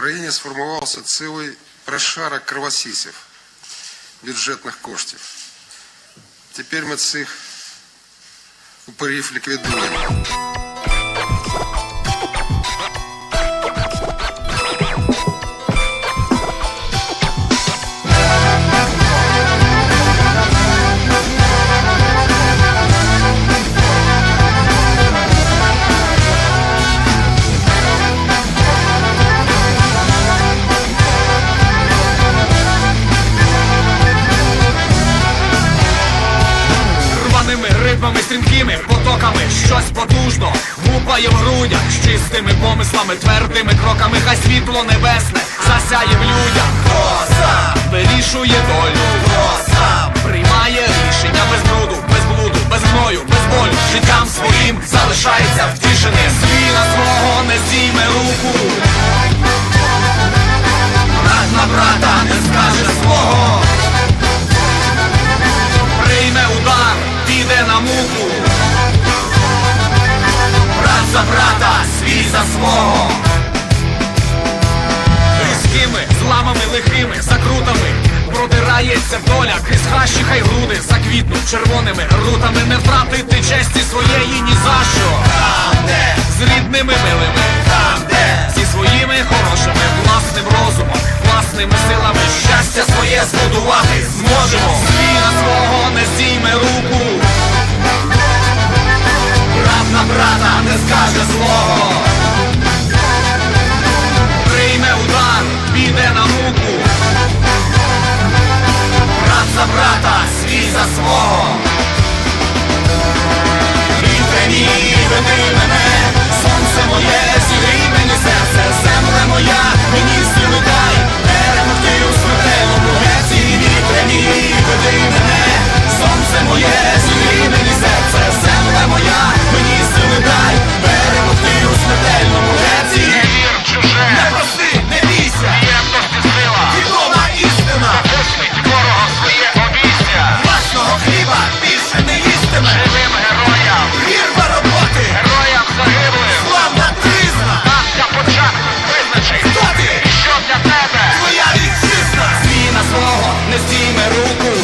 країні сформувався цілий прошарок кровосісів бюджетних коштів. Тепер ми цих упорів ліквідуємо. Ритмами, стрімкими потоками щось потужно гупає в грудях з чистими помислами, твердими кроками, хай світло небесне засяє в людях. Хто сам вирішує долю, хто сам приймає рішення без бруду, без блуду, без гною, без болю. Життям своїм залишається втішеним. За брата, свій за свого. Різкими, зламами лихими, закрутами Продирається доля. Крізь хащі хай груди Заквітнуть червоними рутами. Не втратити честі своєї ні за що. Там, де? З рідними милими. Там, де? Зі своїми хорошими Власним розумом, власними силами. Щастя своє збудувати зможемо. Свій на свого не зійме руку скаже слово. руку